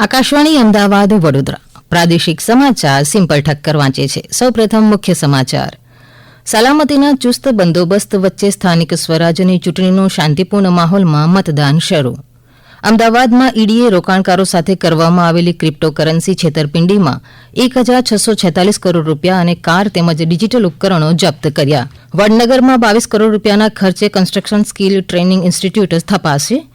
આકાશવાણી અમદાવાદ, વડોદરા. પ્રાદેશિક સમાચાર સિમ્પલ ઠક્કર વાંચે છે. સૌપ્રથમ મુખ્ય સમાચાર. સલામતીના ચુસ્ત બંદોબસ્ત વચ્ચે સ્થાનિક સ્વરાજની ચૂંટણીનો શાંતિપૂર્ણ માહોલમાં મતદાન શરૂ. અમદાવાદમાં ઈડીએ રોકાણકારો સાથે કરવામાં આવેલી ક્રિપ્ટોકરન્સી છેતરપિંડીમાં એક હજાર છસો છેતાલીસ કરોડ રૂપિયા અને કાર તેમજ ડિજિટલ ઉપકરણો જપ્ત કર્યા. વડનગરમાં બાવીસ કરોડ રૂપિયાના ખર્ચે કન્સ્ટ્રક્શન સ્કિલ ટ્રેનિંગ ઇન્સ્ટિટ્યૂટ સ્થપાશે.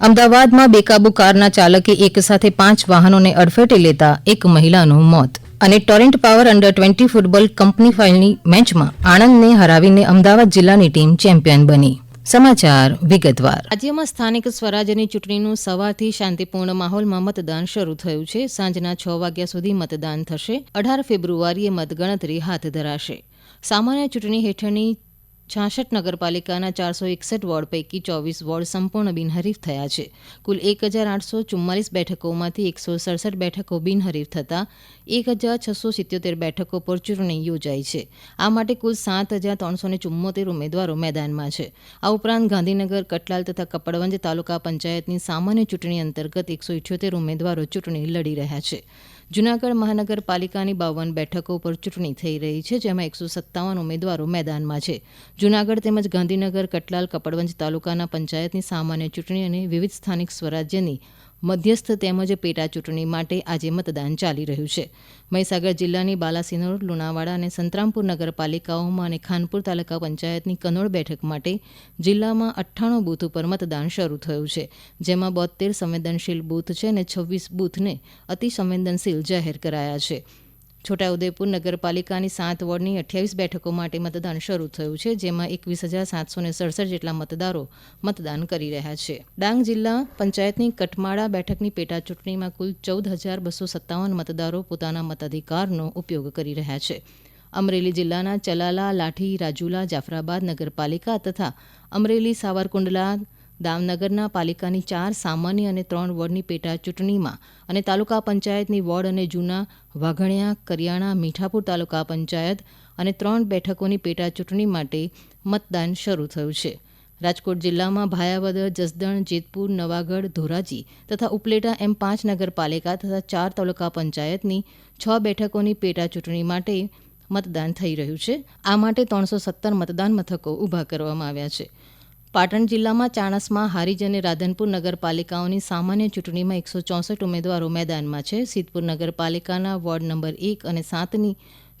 અમદાવાદમાં બેકાબુ કારના ચાલકે એક સાથે પાંચ વાહનોને અડફેટે લેતા એક મહિલાનું મોત. અને Torrent power under twenty football company ફાઇનલની મેચમાં આણંદને હરાવીને અમદાવાદ જિલ્લાની ટીમ ચેમ્પિયન બની. સમાચાર વિગતવાર. રાજ્યમાં સ્થાનિક સ્વરાજ્યની ચૂંટણીનું સવારથી શાંતિપૂર્ણ માહોલમાં મતદાન શરૂ થયું છે. સાંજના છ વાગ્યા સુધી મતદાન થશે. અઢાર ફેબ્રુઆરીએ મતગણતરી હાથ ધરાશે. સામાન્ય ચૂંટણી હેઠળની છાસઠ નગરપાલિકાના ચારસો એકસઠ વોર્ડ પૈકી ચોવીસ વોર્ડ સંપૂર્ણ બિનહરીફ થયા છે. કુલ એક હજાર આઠસો ચુમ્માલીસ બેઠકોમાંથી એકસો સડસઠ બેઠકો બિનહરીફ થતાં, એક હજાર છસો સિત્યોતેર બેઠકો પર ચૂંટણી યોજાઈ છે. આ માટે કુલ સાત હજાર ત્રણસો ચુમ્મોતેર ઉમેદવારો મેદાનમાં છે. આ ઉપરાંત ગાંધીનગર, કટલાલ તથા કપડવંજ તાલુકા પંચાયતની સામાન્ય ચૂંટણી અંતર્ગત એકસો ઇઠ્યોતેર ઉમેદવારો ચૂંટણી લડી રહ્યા છે. જૂનાગઢ મહાનગરપાલિકાની બાવન બેઠકો પર ચૂંટણી થઈ રહી છે, જેમાં એકસો સત્તાવન ઉમેદવારો મેદાનમાં છે. જૂનાગઢ તેમજ ગાંધીનગર, કટલાલ, કપડવંજ તાલુકાના પંચાયતની સામાન્ય ચૂંટણી અને વિવિધ સ્થાનિક સ્વરાજ્યની મધ્યસ્થ તેમજ પેટા ચૂંટણી માટે આજે મતદાન ચાલી રહ્યું છે. મહીસાગર જિલ્લાની બાલાસિનોર, લુણાવાડા અને સંતરામપુર નગરપાલિકાઓમાં અને ખાનપુર તાલુકા પંચાયતની કનોડ બેઠક માટે જિલ્લામાં અઠ્ઠાણું બૂથ ઉપર મતદાન શરૂ થયું છે, જેમાં બોતેર સંવેદનશીલ બૂથ છે અને છવ્વીસ બૂથને અતિ સંવેદનશીલ જાહેર કરાયા છે. છોટાઉદેપુર નગરપાલિકાની સાત વોર્ડની અઠ્યાવીસ બેઠકો માટે મતદાન શરૂ થયું છે, જેમાં એકવીસ હજાર સાતસો સડસઠ જેટલા મતદારો મતદાન કરી રહ્યા છે. ડાંગ જિલ્લા પંચાયતની કટમાળા બેઠકની પેટા ચૂંટણીમાં કુલ ચૌદ હજાર બસો સત્તાવન મતદારો પોતાના મતાધિકારનો ઉપયોગ કરી રહ્યા છે. અમરેલી જિલ્લાના ચલાલા, લાઠી, રાજુલા, જાફરાબાદ નગરપાલિકા તથા અમરેલી, સાવરકુંડલા દામનગરના પાલિકાની ચાર સામાન્ય અને ત્રણ વોર્ડની પેટા ચૂંટણીમાં અને તાલુકા પંચાયતની વોર્ડ અને જૂના વાઘણિયા, કરિયાણા, મીઠાપુર તાલુકા પંચાયત અને ત્રણ બેઠકોની પેટા ચૂંટણી માટે મતદાન શરૂ થયું છે. રાજકોટ જિલ્લામાં ભાયાવદર જસદણ, જેતપુર, નવાગઢ, ધોરાજી તથા ઉપલેટા એમ પાંચ નગરપાલિકા તથા ચાર તાલુકા પંચાયતની છ બેઠકોની પેટા ચૂંટણી માટે મતદાન થઈ રહ્યું છે. આ માટે ત્રણસો સત્તર મતદાન મથકો ઊભા કરવામાં આવ્યા છે. પાટણ જિલ્લામાં ચાણસ્મા હારીજ અને રાધનપુર નગરપાલિકાઓની સામાન્ય ચૂંટણીમાં એકસો ચોસઠ ઉમેદવારો મેદાનમાં છે. સિદ્ધપુર નગરપાલિકાના વોર્ડ નંબર એક અને સાતની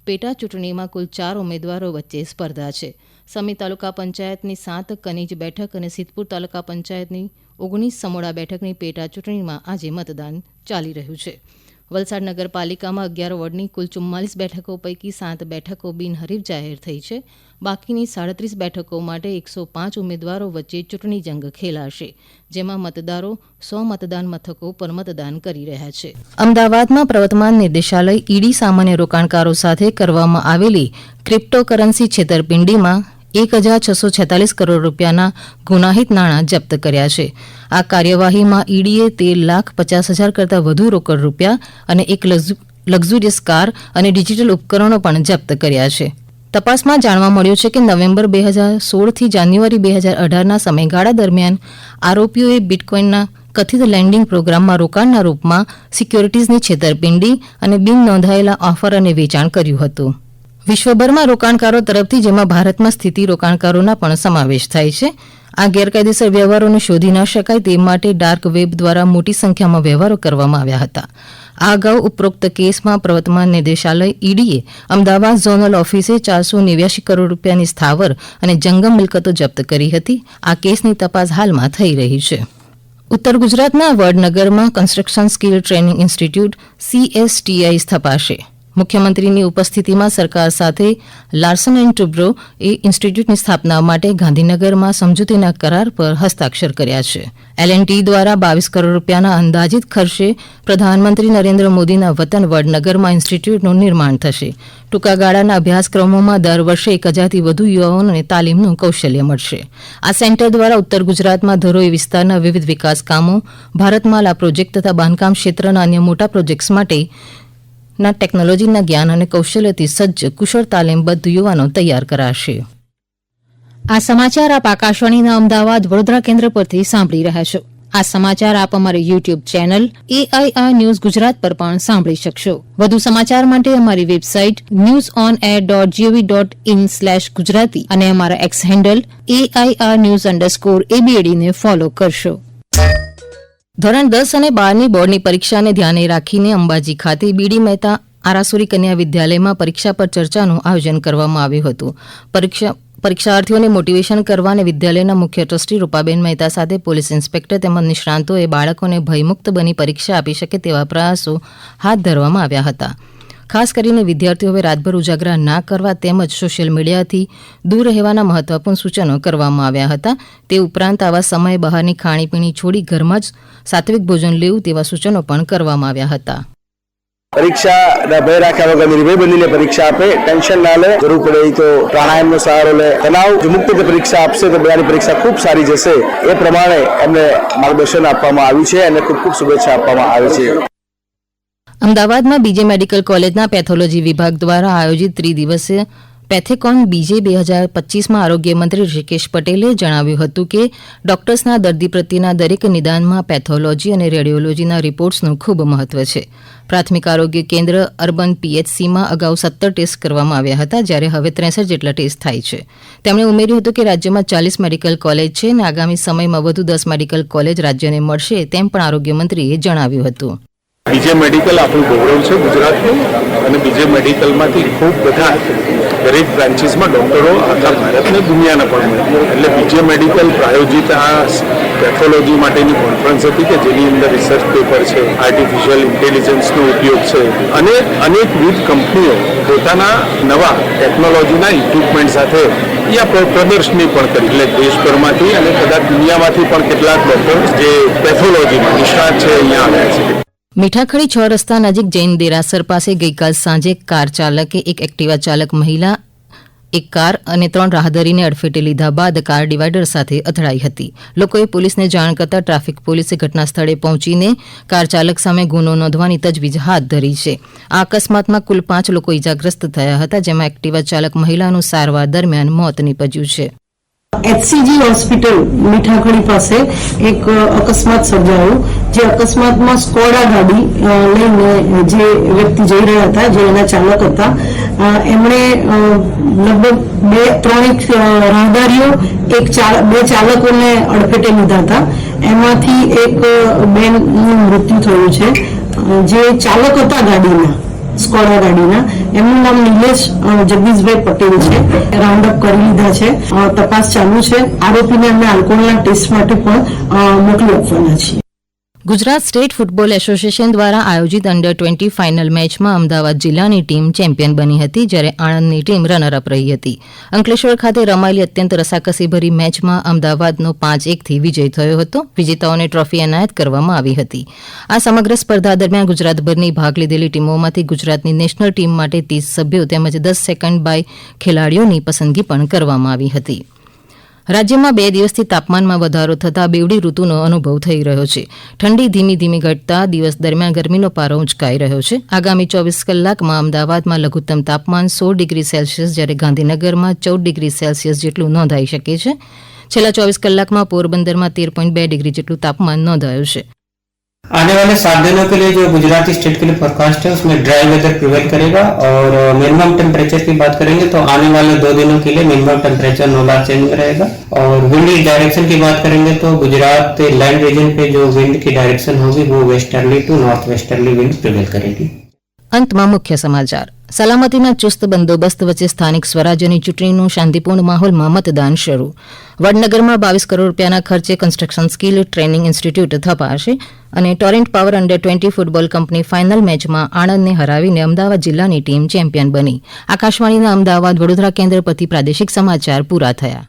પેટા ચૂંટણીમાં કુલ ચાર ઉમેદવારો વચ્ચે સ્પર્ધા છે. સમી તાલુકા પંચાયતની સાત, કનીજ બેઠક અને સિદ્ધપુર તાલુકા પંચાયતની ઓગણીસ, સમોડા બેઠકની પેટા ચૂંટણીમાં આજે મતદાન ચાલી રહ્યું છે. વલસાડ નગરપાલિકામાં અગિયાર વોર્ડની કુલ ચુમ્માલીસ બેઠકો પૈકી સાત બેઠકો બિનહરીફ જાહેર થઈ છે. બાકીની સાડત્રીસ બેઠકો માટે એકસો પાંચ ઉમેદવારો વચ્ચે ચૂંટણી જંગ ખેલાશે, જેમાં મતદારો સો મતદાન મથકો પર મતદાન કરી રહ્યા છે. અમદાવાદમાં પ્રવર્તમાન નિર્દેશાલય ઈડી સામાન્ય રોકાણકારો સાથે કરવામાં આવેલી ક્રિપ્ટોકરન્સી છેતરપિંડીમાં એક હજાર છસો છેતાલીસ કરોડ રૂપિયાના ગુનાહિત નાણાં જપ્ત કર્યા છે. આ કાર્યવાહીમાં ઈડીએ તેર લાખ પચાસ હજાર કરતાં વધુ રોકડ રૂપિયા અને એક લક્ઝુરિયસ કાર અને ડિજિટલ ઉપકરણો પણ જપ્ત કર્યા છે. તપાસમાં જાણવા મળ્યું છે કે નવેમ્બર બે હજાર સોળથી જાન્યુઆરી બે હજાર અઢારના સમયગાળા દરમિયાન આરોપીઓએ બિટકોઇનના કથિત લેન્ડિંગ પ્રોગ્રામમાં રોકાણના રૂપમાં સિક્યોરિટીઝની છેતરપિંડી અને બિન નોંધાયેલા ઓફર અને વેચાણ કર્યું હતું. વિશ્વભરમાં રોકાણકારો તરફથી, જેમાં ભારતમાં સ્થિત રોકાણકારોના પણ સમાવેશ થાય છે. આ ગેરકાયદેસર વ્યવહારોને શોધી ન શકાય તે માટે ડાર્ક વેબ દ્વારા મોટી સંખ્યામાં વ્યવહારો કરવામાં આવ્યા હતા. આ અગાઉ ઉપરોક્ત કેસમાં પ્રવર્તમાન નિદેશાલય ઈડીએ અમદાવાદ ઝોનલ ઓફિસે ચારસો નેવ્યાસી કરોડ રૂપિયાની સ્થાવર અને જંગમ મિલકતો જપ્ત કરી હતી. આ કેસની તપાસ હાલમાં થઈ રહી છે. ઉત્તર ગુજરાતના વડનગરમાં construction skill training institute CSTI સ્થપાશે. મુખ્યમંત્રીની ઉપસ્થિતિમાં સરકાર સાથે લાર્સન એન્ડ ટુબ્રો એ ઇન્સ્ટિટ્યૂટની સ્થાપના માટે ગાંધીનગરમાં સમજૂતીના કરાર પર હસ્તાક્ષર કર્યા છે. એલ દ્વારા બાવીસ કરોડ રૂપિયાના અંદાજિત ખર્ચે પ્રધાનમંત્રી નરેન્દ્ર મોદીના વતન વડનગરમાં ઇન્સ્ટિટ્યૂટનું નિર્માણ થશે. ટૂંકા ગાળાના અભ્યાસક્રમોમાં દર વર્ષે એક હજારથી વધુ યુવાઓને તાલીમનું કૌશલ્ય મળશે. આ સેન્ટર દ્વારા ઉત્તર ગુજરાતમાં ધરોઈ વિસ્તારના વિવિધ વિકાસ કામો, ભારતમાલા પ્રોજેક્ટ તથા બાંધકામ ક્ષેત્રના અન્ય મોટા પ્રોજેક્ટ્સ માટે ના ટેકનોલોજીના જ્ઞાન અને કૌશલ્યથી સજ્જ, કુશળ તાલીમબદ્ધ યુવાનો તૈયાર કરાશે. આ સમાચાર આપ આકાશવાણીના અમદાવાદ વડોદરા કેન્દ્ર પરથી સાંભળી રહ્યા છો. આ સમાચાર આપ અમારી YouTube channel AIR news Gujarat પર પણ સાંભળી શકશો. વધુ સમાચાર માટે અમારી website news on air dot gov dot in slash Gujarati અને અમારા X handle AIR news underscore એબીએડીને follow કરશો. ધોરણ દસ અને બારની બોર્ડની પરીક્ષાને ધ્યાને રાખીને અંબાજી ખાતે બીડી મહેતા આરાસુરી કન્યા વિદ્યાલયમાં પરીક્ષા પર ચર્ચાનું આયોજન કરવામાં આવ્યું હતું. પરીક્ષા, પરીક્ષાર્થીઓને મોટિવેશન કરવા અને વિદ્યાલયના મુખ્ય ટ્રસ્ટી રૂપાબેન મહેતા સાથે પોલીસ ઇન્સ્પેક્ટર તેમજ નિષ્ણાંતોએ બાળકોને ભયમુક્ત બની પરીક્ષા આપી શકે તેવા પ્રયાસો હાથ ધરવામાં આવ્યા હતા. ખાસ કરીને વિદ્યાર્થીઓ હવે રાતભર ઉજાગરા ના કરવા તેમજ સોશિયલ મીડિયાથી દૂર રહેવાના મહત્વપૂર્ણ સૂચનો કરવામાં આવ્યા હતા. તે ઉપરાંત આવા સમયે બહારની ખાણીપીણી છોડી ઘરમાં જ સાત્વિક ભોજન લેવું તેવા સૂચનો પણ કરવામાં આવ્યા હતા. પરીક્ષા ભય રાખ્યા વગર નિર્ભય બનીને પરીક્ષા આપે, ટેન્શન ના લે, જરૂર પડે તો પ્રાણાયામનો સહારો લે. તણાવ મુક્ત પરીક્ષા આપશે તો બધાની પરીક્ષા ખૂબ સારી જશે. એ પ્રમાણે એમને માર્ગદર્શન આપવામાં આવ્યું છે અને ખૂબ ખૂબ શુભેચ્છા આપવામાં આવે છે. અમદાવાદમાં બીજે મેડિકલ કોલેજના પેથોલોજી વિભાગ દ્વારા આયોજિત ત્રિદિવસીય પેથેકોન બીજે બે હજાર પચીસમાં આરોગ્ય મંત્રી ઋષિકેશ પટેલે જણાવ્યું હતું કે ડોક્ટર્સના દર્દી પ્રત્યેના દરેક નિદાનમાં પેથોલોજી અને રેડિયોલોજીના રિપોર્ટ્સનું ખૂબ મહત્વ છે. પ્રાથમિક આરોગ્ય કેન્દ્ર અર્બન પીએચસીમાં અગાઉ સત્તર ટેસ્ટ કરવામાં આવ્યા હતા, જ્યારે હવે ત્રેસઠ જેટલા ટેસ્ટ થાય છે. તેમણે ઉમેર્યું હતું કે રાજ્યમાં ચાલીસ મેડિકલ કોલેજ છે અને આગામી સમયમાં વધુ દસ મેડિકલ કોલેજ રાજ્યને મળશે તેમ પણ આરોગ્ય મંત્રીએ જણાવ્યું હતું. બીજે મેડિકલ આપણું ગૌરવ છે ગુજરાતનું અને બીજે મેડિકલમાંથી ખૂબ બધા દરેક બ્રાન્ચીસમાં ડૉક્ટરો આખા ભારતને દુનિયાના પણ મળે. એટલે બીજે મેડિકલ પ્રાયોજિત આ પેથોલોજી માટેની કોન્ફરન્સ હતી કે જેની અંદર રિસર્ચ પેપર છે આર્ટિફિશિયલ ઇન્ટેલિજન્સનો ઉપયોગ છે અને અનેકવિધ કંપનીઓ પોતાના નવા ટેકનોલોજીના ઇક્વિપમેન્ટ સાથે અહીંયા પ્ર- પ્રદર્શની પણ કરી. એટલે દેશભરમાંથી અને કદાચ દુનિયામાંથી પણ કેટલાક ડૉક્ટર્સ જે પેથોલોજીમાં નિષ્ણાત છે, અહીંયા આવ્યા છે. મીઠાખડી છ રસ્તા નજીક જૈન દેરાસર પાસે ગઈકાલ સાંજે કાર ચાલકે એક એક્ટિવા ચાલક મહિલા, એક કાર અને ત્રણ રાહદારીને અડફેટે લીધા બાદ કાર ડિવાઈડર સાથે અથડાઈ હતી. લોકોએ પોલીસને જાણ કરતા ટ્રાફિક પોલીસે ઘટના સ્થળે પહોંચીને કાર ચાલક સામે ગુનો નોંધવાની તજવીજ હાથ ધરી છે. આ અકસ્માતમાં કુલ પાંચ લોકો ઇજાગ્રસ્ત થયા હતા, જેમાં એક્ટિવા ચાલક મહિલાનું સારવાર દરમિયાન મોત નીપજ્યું છે. એચસીજી હોસ્પિટલ મીઠાખડી પાસે એક અકસ્માત સર્જાયો જે અકસ્માતમાં સ્કોડા ગાડી લઈને જે વ્યક્તિ જઈ રહ્યા હતા જે એના ચાલક હતા એમણે લગભગ બે ત્રણેક અ, રાહદારીઓ એક બે ચાલકોને અડફેટે લીધા હતા. એમાંથી એક બેનનું મૃત્યુ થયું છે. જે ચાલક હતા ગાડીના સ્કોડા ગાડીના એમનું નામ નિલેશ જગદીશભાઈ પટેલ છે. રાઉન્ડ અપ કરી લીધા છે. તપાસ ચાલુ છે. આરોપીને અમે આલ્કોહોલના ટેસ્ટ માટે પણ મોકલી આપવાના છીએ. ગુજરાત સ્ટેટ ફૂટબોલ એસોસિએશન દ્વારા આયોજિત અંડર ટ્વેન્ટી ફાઇનલ મેચમાં અમદાવાદ જિલ્લાની ટીમ ચેમ્પિયન બની હતી, જ્યારે આણંદની ટીમ રનરઅપ રહી હતી. અંકલેશ્વર ખાતે રમાયેલી અત્યંત રસાકસીભરી મેચમાં અમદાવાદનો પાંચ એકથી વિજય થયો હતો. વિજેતાઓને ટ્રોફી એનાયત કરવામાં આવી હતી. આ સમગ્ર સ્પર્ધા દરમિયાન ગુજરાતભરની ભાગ લીધેલી ટીમોમાંથી ગુજરાતની નેશનલ ટીમ માટે ત્રીસ સભ્યો તેમજ દસ સેકન્ડ બાય ખેલાડીઓની પસંદગી પણ કરવામાં આવી હતી. રાજ્યમાં બે દિવસથી તાપમાનમાં વધારો થતાં બેવડી ઋતુનો અનુભવ થઈ રહ્યો છે. ઠંડી ધીમી ધીમી ઘટતા દિવસ દરમિયાન ગરમીનો પારો ઉંચકાઈ રહ્યો છે. આગામી ચોવીસ કલાકમાં અમદાવાદમાં લઘુત્તમ તાપમાન સોળ ડિગ્રી સેલ્સિયસ, જ્યારે ગાંધીનગરમાં ચૌદ ડિગ્રી સેલ્સિયસ જેટલું નોંધાઈ શકે છે. છેલ્લા ચોવીસ કલાકમાં પોરબંદરમાં તેર પોઈન્ટ બે ડિગ્રી જેટલું તાપમાન નોંધાયું છે. आने वाले सात दिनों के लिए जो गुजराती स्टेट के लिए फोरकास्ट है उसमें ड्राई वेदर प्रिवेल करेगा और मिनिमम टेम्परेचर की बात करेंगे तो आने वाले दो दिनों के लिए मिनिमम टेम्परेचर नो बार चेंज में रहेगा और विंड की डायरेक्शन की बात करेंगे तो गुजरात लैंड रीजन पे जो विंड की डायरेक्शन होगी वो westerly to north westerly wind prevail करेगी અંતમાં મુખ્ય સમાચાર સલામતીના ચુસ્ત બંદોબસ્ત વચ્ચે સ્થાનિક સ્વરાજ્યની ચૂંટણીનું શાંતિપૂર્ણ માહોલમાં મતદાન શરૂ વડનગરમાં બાવીસ કરોડ રૂપિયાના ખર્ચે કન્સ્ટ્રક્શન સ્કિલ ટ્રેનિંગ ઇન્સ્ટિટ્યૂટ થપાશે અને Torrent power under twenty football company final મેચમાં આણંદને હરાવીને અમદાવાદ જિલ્લાની ટીમ ચેમ્પિયન બની. આકાશવાણીના અમદાવાદ વડોદરા કેન્દ્ર પરથી પ્રાદેશિક સમાચાર પૂરા થયા.